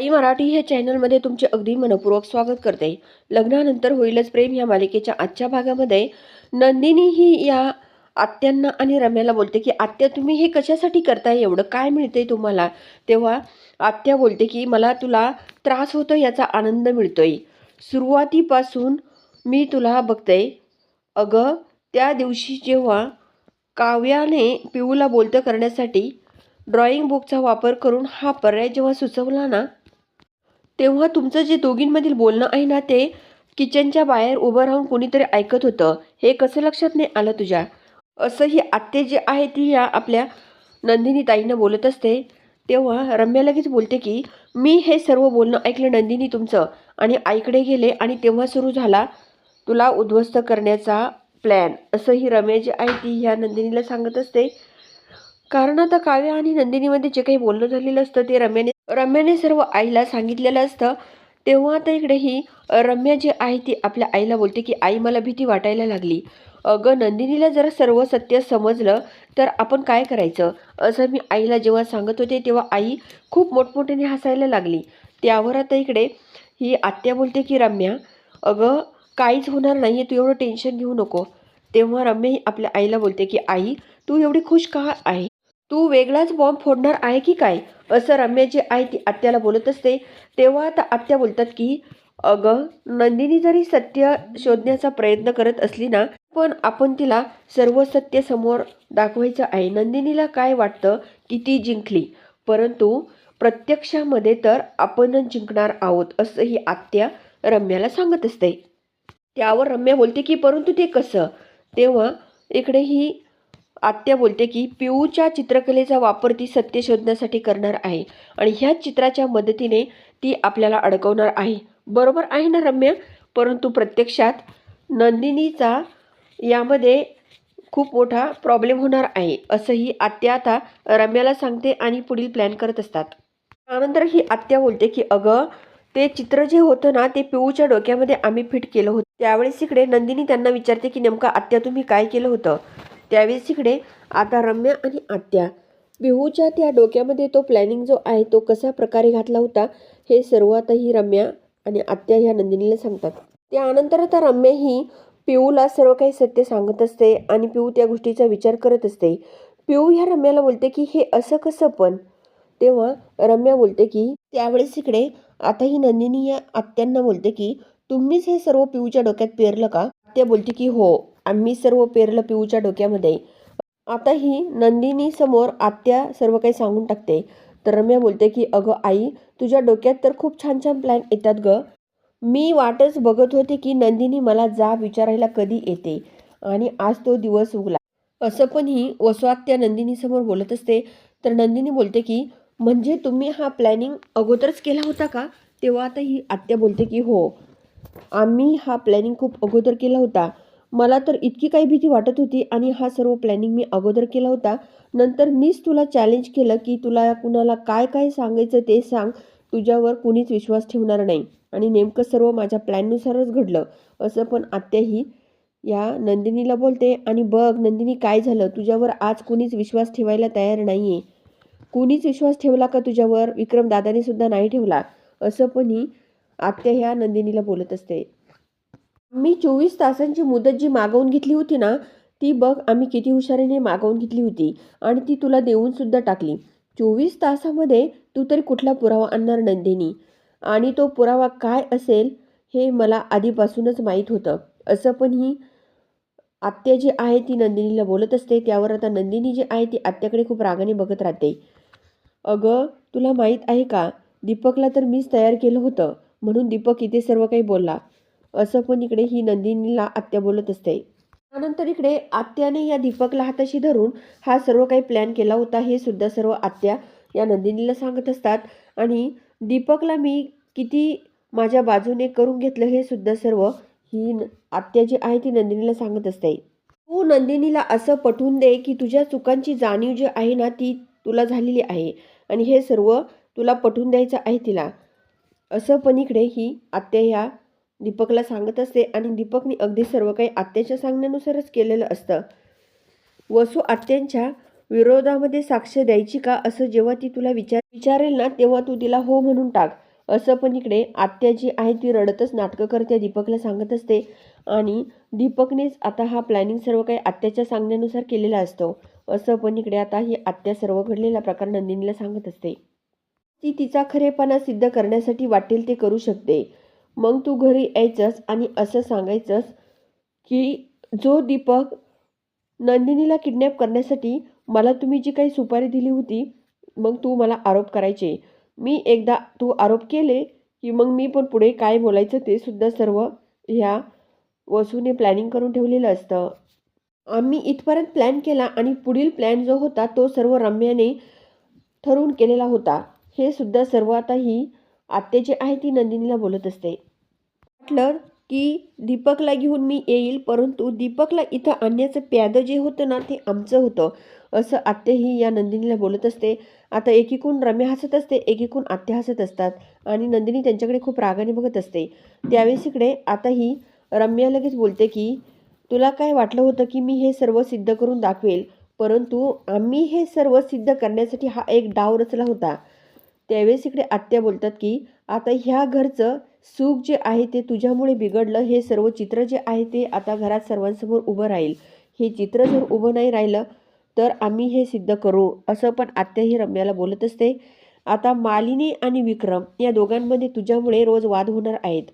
आई मराठी हे चॅनलमध्ये तुमचे अगदी मनपूर्वक स्वागत करते. लग्नानंतर होईलच प्रेम या मालिकेच्या आजच्या भागामध्ये. नंदिनी ही या आत्यांना आणि रम्याला बोलते की आत्या तुम्ही हे कशासाठी करताय? एवढं काय मिळतंय तुम्हाला? तेव्हा आत्या बोलते की मला तुला त्रास होतो याचा आनंद मिळतोय. सुरुवातीपासून मी तुला बघते. अगं त्या दिवशी जेव्हा काव्याने पिऊला बोलतं करण्यासाठी ड्रॉइंग बुकचा वापर करून हा पर्याय जेव्हा सुचवला ना तेव्हा तुमचं जे दोघींमधील बोलणं आहे ना ते किचनच्या बाहेर उभं राहून कोणीतरी ऐकत होतं. हे कसं लक्षात नाही आलं तुझ्या? असं ही आत्ते जे आहे ती या आपल्या नंदिनी ताईनं बोलत असते. तेव्हा रम्या लगेच बोलते की मी हे सर्व बोलणं ऐकलं नंदिनी तुमचं आणि आईकडे गेले आणि तेव्हा सुरू झाला तुला उद्ध्वस्त करण्याचा प्लॅन असं ही रम्या जी आहे ती ह्या नंदिनीला सांगत असते. कारण आता काव्य आणि नंदिनीमध्ये जे काही बोलणं झालेलं असतं ते रम्याने रम्याने सर्व आईला सांगितलेलं असतं. तेव्हा आता इकडे ही रम्या जी आहे ती आपल्या आईला बोलते की आई मला भीती वाटायला लागली. अगं नंदिनीला जर सर्व सत्य समजलं तर आपण काय करायचं? असं मी आईला जेव्हा सांगत होते तेव्हा आई खूप मोठमोठ्याने हसायला लागली. त्यावर आता इकडे ही आत्या बोलते की रम्या अगं काहीच होणार नाही आहे तू एवढं टेन्शन घेऊ नको. तेव्हा रम्या ही आपल्या आईला बोलते की आई तू एवढी खुश का आहे? तू वेगळाच बॉम्ब फोडणार आहे की काय? असं रम्या आई आहे ती आत्याला बोलत असते. तेव्हा आता आत्या बोलतात की अगं नंदिनी जरी सत्य शोधण्याचा प्रयत्न करत असली ना पण आपण तिला सर्व सत्य समोर दाखवायचं आहे. नंदिनीला काय वाटतं की ती जिंकली? परंतु प्रत्यक्षामध्ये तर आपणच जिंकणार आहोत असं ही आत्या रम्याला सांगत असते. त्यावर रम्या बोलते की परंतु ते कसं? तेव्हा इकडे ही आत्या बोलते की पिऊच्या चित्रकलेचा वापर ती सत्य शोधण्यासाठी करणार आहे आणि ह्या चित्राच्या मदतीने ती आपल्याला अडकवणार आहे. बरोबर आहे ना रम्य? परंतु प्रत्यक्षात नंदिनीचा यामध्ये खूप मोठा प्रॉब्लेम होणार आहे असंही आत्या आता रम्याला सांगते आणि पुढील प्लॅन करत असतात. त्यानंतर ही आत्या बोलते की अगं ते चित्र जे होतं ना ते पिऊच्या डोक्यामध्ये आम्ही फिट केलं होतं. त्यावेळेस इकडे नंदिनी त्यांना विचारते की नेमकं आत्या तुम्ही काय केलं होतं? त्यावेळेस इकडे आता रम्या आणि आत्या. पिहूच्या त्या डोक्यामध्ये तो प्लॅनिंग जो आहे तो कशा प्रकारे घातला होता हे सर्व आता ही रम्या आणि आत्या ह्या नंदिनीला सांगतात. त्यानंतर आता रम्या ही पिऊला सर्व काही सत्य सांगत असते आणि पिऊ त्या गोष्टीचा विचार करत असते. पिऊ ह्या रम्याला बोलते की हे असं कसं पण? तेव्हा रम्या बोलते की त्यावेळेस इकडे आता ही नंदिनी या आत्यांना बोलते की तुम्हीच हे सर्व पिऊच्या डोक्यात पेरलं का? त्या बोलते की हो. आम्ही सर्व पेरलं पिऊच्या डोक्यामध्ये. आता ही नंदिनी समोर आत्या सर्व काही सांगून टाकते. तर रम्या बोलते की अगं आई तुझ्या डोक्यात तर खूप छान छान प्लॅन येतात ग. मी वाटच बघत होते की नंदिनी मला जा विचारायला कधी येते. आणि आज तो दिवस उगला. असं पण ही वसवात्या नंदिनीसमोर बोलत असते. तर नंदिनी बोलते की म्हणजे तुम्ही हा प्लॅनिंग अगोदरच केला होता का? तेव्हा आता ही आत्या बोलते की हो. आम्ही हा प्लॅनिंग खूप अगोदर केला होता. मला तर इतकी काही भीती वाटत होती आणि हा सर्व प्लॅनिंग मी अगोदर केला होता. नंतर मीच तुला चॅलेंज केलं की तुला कुणाला काय काय सांगायचं ते सांग. तुझ्यावर कुणीच विश्वास ठेवणार नाही. आणि नेमकं सर्व माझ्या प्लॅननुसारच घडलं. असं पण आत्याही या नंदिनीला बोलते आणि बघ नंदिनी काय झालं? तुझ्यावर आज कुणीच विश्वास ठेवायला तयार नाही आहे कुणीच विश्वास ठेवला का तुझ्यावर? विक्रम दादाने सुद्धा नाही ठेवला. असं पण ही आत्या ह्या नंदिनीला बोलत असते. मी चोवीस तासांची मुदत जी मागवून घेतली होती ना ती बघ आम्ही किती हुशारीने मागवून घेतली होती आणि ती तुला देऊनसुद्धा टाकली. चोवीस तासामध्ये तू तरी कुठला पुरावा आणणार नंदिनी? आणि तो पुरावा काय असेल हे मला आधीपासूनच माहीत होतं. असं पण ही आत्या जी आहे ती नंदिनीला बोलत असते त्यावर आता नंदिनी जी आहे ती आत्याकडे खूप रागाने बघत राहते. अगं तुला माहीत आहे का दीपकला तर मीच तयार केलं होतं म्हणून दीपक इथे सर्व काही बोलला. असं पण इकडे ही नंदिनीला आत्या बोलत असते. त्यानंतर इकडे आत्याने या दीपकला हाताशी धरून हा सर्व काही प्लॅन केला होता हे सुद्धा सर्व आत्या या नंदिनीला सांगत असतात. आणि दीपकला मी किती माझ्या बाजूने करून घेतलं हे सुद्धा सर्व ही न- आत्या जी आहे ती नंदिनीला सांगत असते. तू नंदिनीला असं पटवून दे की तुझ्या चुकांची जाणीव जी आहे ना ती तुला झालेली आहे आणि हे सर्व तुला पटवून द्यायचं आहे तिला. असं पण इकडे ही आत्या ह्या दीपकला सांगत असते आणि दीपकने अगदी सर्व काही आत्याच्या सांगण्यानुसारच केलेलं असतं. वसू आत्यांच्या विरोधामध्ये साक्ष द्यायची का? असं जेव्हा ती तुला विचार विचारेल ना तेव्हा तू तिला हो म्हणून टाक. असं पण इकडे आत्या जी आहे ती रडतच नाटकं करते दीपकला सांगत असते. आणि दीपकनेच आता हा प्लॅनिंग सर्व काही आत्याच्या सांगण्यानुसार केलेला असतो. असं पण इकडे आता ही आत्या सर्व घडलेला प्रकार नंदिनीला सांगत असते. ती तिचा खरेपणा सिद्ध करण्यासाठी वाटेल ते करू शकते. मग तू घरी यायचंस आणि असं सांगायचंस की जो दीपक नंदिनीला किडनॅप करण्यासाठी मला तुम्ही जी काही सुपारी दिली होती मग तू मला आरोप करायचे. मी एकदा तू आरोप केले की मग मी पण पुढे काय बोलायचं ते सुद्धा सर्व ह्या वसूने प्लॅनिंग करून ठेवलेलं असतं. आम्ही इथपर्यंत प्लॅन केला आणि पुढील प्लॅन जो होता तो सर्व रम्याने ठरवून केलेला होता. हे सुद्धा सर्व आता ही आत्या जी आहे ती नंदिनीला बोलत असते. वाटलं की दीपकला घेऊन मी येईल परंतु दीपकला इथं आणण्याचं प्यादं जे होतं ना ते आमचं होतं असं आत्याही या नंदिनीला बोलत असते. आता एकीकून रम्या हसत असते एकीकून आत्या हसत असतात आणि नंदिनी त्यांच्याकडे खूप रागाने बघत असते. त्यावेळेस इकडे आता ही रम्या लगेच बोलते की तुला काय वाटलं होतं की मी हे सर्व सिद्ध करून दाखवेल परंतु आम्ही हे सर्व सिद्ध करण्यासाठी हा एक डाव रचला होता. त्यावेळेस इकडे आत्या बोलतात की आता ह्या घरचं सुख जे आहे ते तुझ्यामुळे बिघडलं हे सर्व चित्र जे आहे ते आता घरात सर्वांसमोर उभं राहील. हे चित्र जर उभं नाही राहिलं तर आम्ही हे सिद्ध करू. असं पण आत्या ही रम्याला बोलत असते. आता मालिनी आणि विक्रम या दोघांमध्ये तुझ्यामुळे रोज वाद होणार आहेत.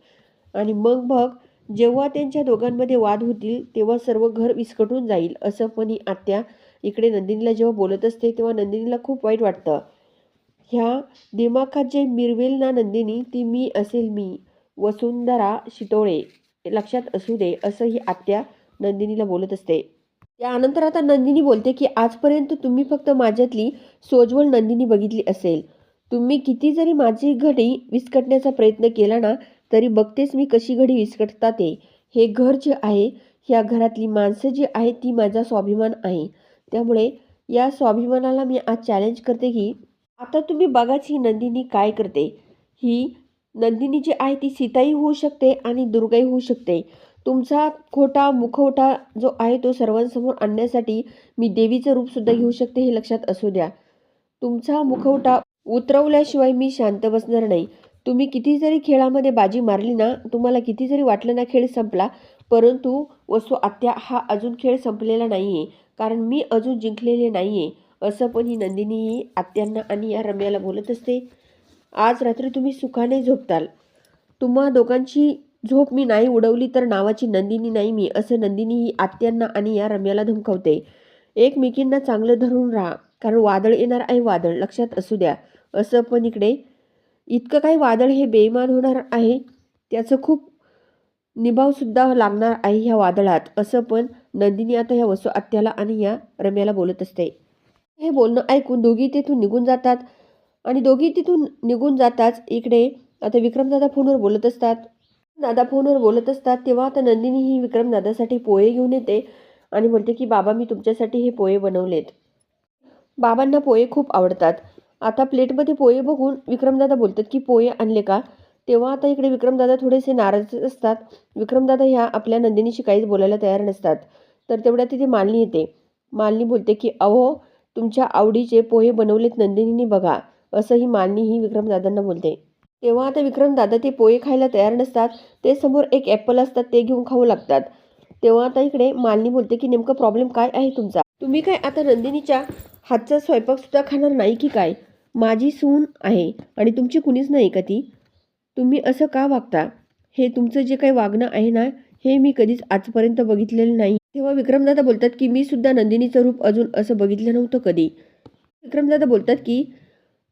आणि मग मग जेव्हा त्यांच्या दोघांमध्ये वाद होतील तेव्हा सर्व घर विस्कटून जाईल असं पण ही आत्या इकडे नंदिनीला जेव्हा बोलत असते तेव्हा नंदिनीला खूप वाईट वाटतं. ह्या दिमाखात जे मिरवेल ना नंदिनी ती मी असेल मी. वसुंधरा शितोळे. लक्षात असू दे असं ही आत्या नंदिनीला बोलत असते. त्यानंतर आता नंदिनी बोलते की आजपर्यंत तुम्ही फक्त माझ्यातली सोज्वळ नंदिनी बघितली असेल. तुम्ही किती जरी माझी घडी विस्कटण्याचा प्रयत्न केला ना तरी बघतेच मी कशी घडी विस्कटता ते. हे घर जे आहे ह्या घरातली माणसं जी आहेत ती माझा स्वाभिमान आहे. त्यामुळे या स्वाभिमानाला मी आज चॅलेंज करते की आता तुम्ही बघाच ही नंदिनी काय करते. ही नंदिनी जी आहे ती सीताही होऊ शकते आणि दुर्गाही होऊ शकते. तुमचा खोटा मुखवटा जो आहे तो सर्वांसमोर आणण्यासाठी मी देवीचं रूपसुद्धा घेऊ शकते हे लक्षात असू द्या. तुमचा मुखवटा उतरवल्याशिवाय मी शांत बसणार नाही. तुम्ही किती जरी खेळामध्ये बाजी मारली ना तुम्हाला किती जरी वाटलं ना खेळ संपला परंतु वसू आत्या हा अजून खेळ संपलेला नाही आहे कारण मी अजून जिंकलेले नाही आहे असं पण ही नंदिनी ही आत्यांना आणि या रम्याला बोलत असते आज रात्री तुम्ही सुखाने झोपताल. तुम्हा दोघांची झोप मी नाही उडवली तर नावाची नंदिनी नाही मी असं नंदिनी ही आत्यांना आणि या रम्याला धमकावते. एकमेकींना चांगलं धरून राहा कारण वादळ येणार आहे वादळ लक्षात असू द्या. असं पण इकडे इतकं काही वादळ हे बेईमान होणार आहे त्याचं खूप निभावसुद्धा लागणार आहे ह्या वादळात असं पण नंदिनी आता ह्या वसू आत्याला आणि या रम्याला बोलत असते. हे बोलणं ऐकून दोघी तिथून निघून जातात. आणि दोघी तिथून निघून जाताच इकडे आता विक्रमदादा फोनवर बोलत असतात. दादा फोनवर बोलत असतात तेव्हा आता नंदिनी ही विक्रमदादासाठी पोहे घेऊन येते आणि बोलते की बाबा मी तुमच्यासाठी हे पोहे बनवलेत. बाबांना पोहे खूप आवडतात. आता प्लेटमध्ये पोहे बघून विक्रमदादा बोलतात की पोहे आणले का? तेव्हा आता इकडे विक्रमदादा थोडेसे नाराज असतात. विक्रमदादा ह्या आपल्या नंदिनीशी काहीच बोलायला तयार नसतात. तर तेवढ्या तिथे मालनी येते. मालनी बोलते की अहो तुमच्या आवडीचे पोहे बनवलेत नंदिनीने बघा असंही ही ही विक्रमदादांना बोलते. तेव्हा आता विक्रमदादा ते पोहे खायला तयार नसतात ते समोर एक ॲपल असतात ते घेऊन खाऊ लागतात. तेव्हा आता इकडे मालनी बोलते की नेमकं प्रॉब्लेम काय आहे तुमचा? तुम्ही काय आता नंदिनीच्या हातचा स्वयंपाकसुद्धा खाणार नाही की काय? माझी सून आहे आणि तुमची कुणीच नाही का ती? तुम्ही असं का वागता? हे तुमचं जे काही वागणं आहे ना हे मी कधीच आजपर्यंत बघितलेलं नाही. तेव्हा विक्रमदादा बोलतात की मी सुद्धा नंदिनीचं रूप अजून असं बघितलं नव्हतं कधी. विक्रमदादा बोलतात की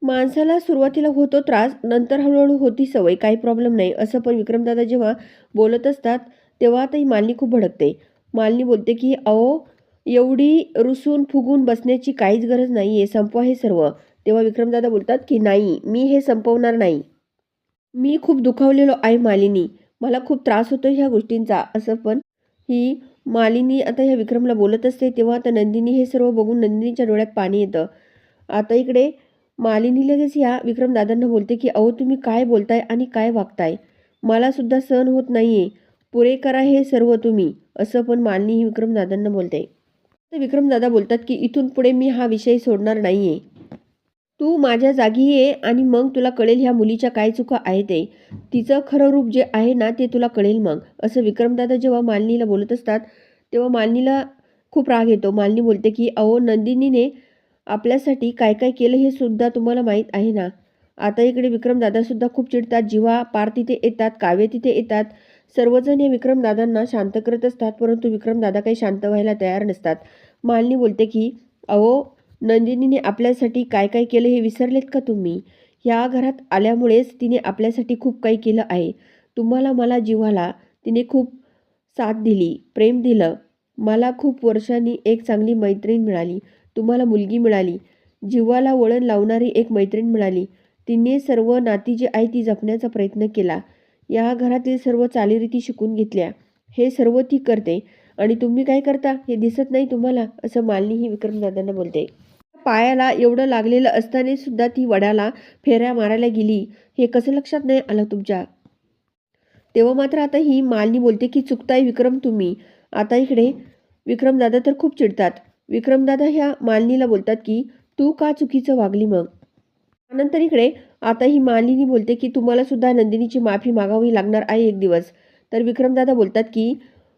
माणसाला सुरुवातीला होतो त्रास नंतर हळूहळू होती सवय काही प्रॉब्लेम नाही. असं पण विक्रमदादा जेव्हा बोलत असतात तेव्हा ती मालनी खूप भडकते. मालनी बोलते की अहो एवढी रुसून फुगून बसण्याची काहीच गरज नाही आहे संपवा हे सर्व. तेव्हा विक्रमदादा बोलतात की नाही मी हे संपवणार नाही. मी खूप दुखावलेलो आहे मालिनी. मला खूप त्रास होतो ह्या गोष्टींचा. असं पण ही मालिनी आता ह्या विक्रमला बोलत असते तेव्हा आता नंदिनी हे सर्व बघून नंदिनीच्या डोळ्यात पाणी येतं. आता इकडे मालिनी लगेच ह्या विक्रमदादांना बोलते की अहो तुम्ही काय बोलताय आणि काय वागताय? मलासुद्धा सहन होत नाहीये. पुरे करा हे सर्व तुम्ही असं पण मालिनी ही विक्रमदादांना बोलते. तर विक्रमदादा बोलतात की इथून पुढे मी हा विषय सोडणार नाहीये. तू माझ्या जागी ये आणि मग तुला कळेल ह्या मुलीच्या काय चुका आहे ते. तिचं खरं रूप जे आहे ना ते तुला कळेल मग. असं विक्रमदादा जेव्हा मालिनीला बोलत असतात तेव्हा मालिनीला खूप राग येतो. मालिनी बोलते की अहो नंदिनीने आपल्यासाठी काय काय केलं हे सुद्धा तुम्हाला माहीत आहे ना? आता इकडे विक्रमदादासुद्धा खूप चिडतात. जीवा पार तिथे येतात काव्य तिथे येतात. सर्वजण हे विक्रमदादांना शांत करत असतात परंतु विक्रमदादा काही शांत व्हायला तयार नसतात. मालिनी बोलते की अहो नंदिनीने आपल्यासाठी काय काय केलं हे विसरलेत का तुम्ही? या घरात आल्यामुळेच तिने आपल्यासाठी खूप काही केलं आहे. तुम्हाला मला जीवाला तिने खूप साथ दिली प्रेम दिलं. मला खूप वर्षांनी एक चांगली मैत्रीण मिळाली. तुम्हाला मुलगी मिळाली. जीवाला वळण लावणारी एक मैत्रीण मिळाली. तिने सर्व नाती जी आहे ती जपण्याचा प्रयत्न केला. या घरातील सर्व चालीरीती शिकून घेतल्या. हे सर्व ती करते. आणि तुम्ही काय करता हे दिसत नाही तुम्हाला? असं मालिनी ही विक्रमदादांना बोलते. पायाला एवढं लागलेलं असताना सुद्धा ती वडाला फेऱ्या मारायला गेली. हे कसं लक्षात नाही आलं तुमच्या? तेव्हा मात्र आता ही मालिनी बोलते की चुकताय विक्रम तुम्ही. आता इकडे विक्रमदादा तर खूप चिडतात. विक्रमदादा ह्या मालनीला बोलतात की तू का चुकीचं वागली मग? त्यानंतर इकडे आता ही मालिनी बोलते की तुम्हाला सुद्धा नंदिनीची माफी मागावी लागणार आहे एक दिवस. तर विक्रमदादा बोलतात की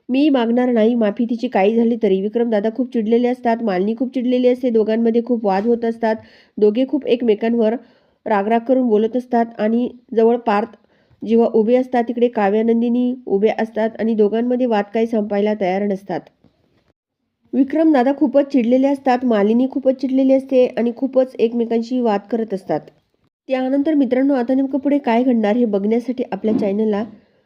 मी मागणार नाही माफी तिची काही झाली तरी. विक्रमदादा खूप चिडलेले असतात मालिनी खूप चिडलेली असते दोघांमध्ये खूप वाद होत असतात. दोघे खूप एकमेकांवर रागराग करून बोलत असतात आणि जवळ पार्थ जेव्हा उभे असतात तिकडे काव्यानंदिनी उभे असतात आणि दोघांमध्ये वाद काही संपायला तयार नसतात. विक्रमदादा खूपच चिडलेले असतात मालिनी खूपच चिडलेली असते आणि खूपच एकमेकांशी वाद करत असतात. त्यानंतर मित्रांनो आता नेमकं पुढे काय घडणार हे बघण्यासाठी आपल्या चॅनलला